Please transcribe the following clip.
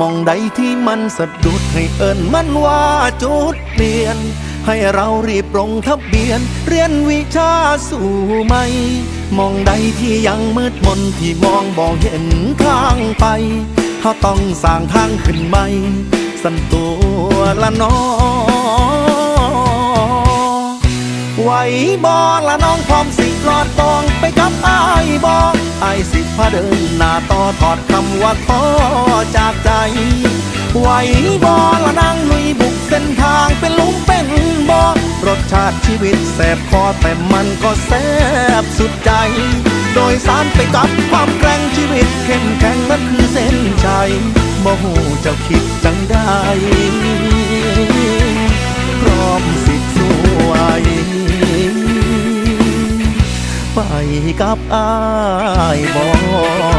มองใดที่มันสะดุดให้เอิญมันว่าจุดเปลี่ยน ให้เรารีบลงทะเบียน เรียนวิชาสู่ไหมมองใดที่ยังมืดมนที่มองบ่เห็นทางไปเขาต้องสร้างทางขึ้นใหม่สันตัวละน้อไหวบอละน้องพร้อมสิรอด สิพาเดินหน้าต่อถอดคำว่าท้อจากใจ ไหวบอละนางลุยบุกเส้นทางเป็นลุมเป็นบอรสชาติชีวิตแสบคอแต่มันก็แสบสุดใจ โดยสารไปกับความแกร่งชีวิตเข้มแข็งนั่นคือเส้นชัยบ่หูเจ้าคิดจังได้ กับอายบอ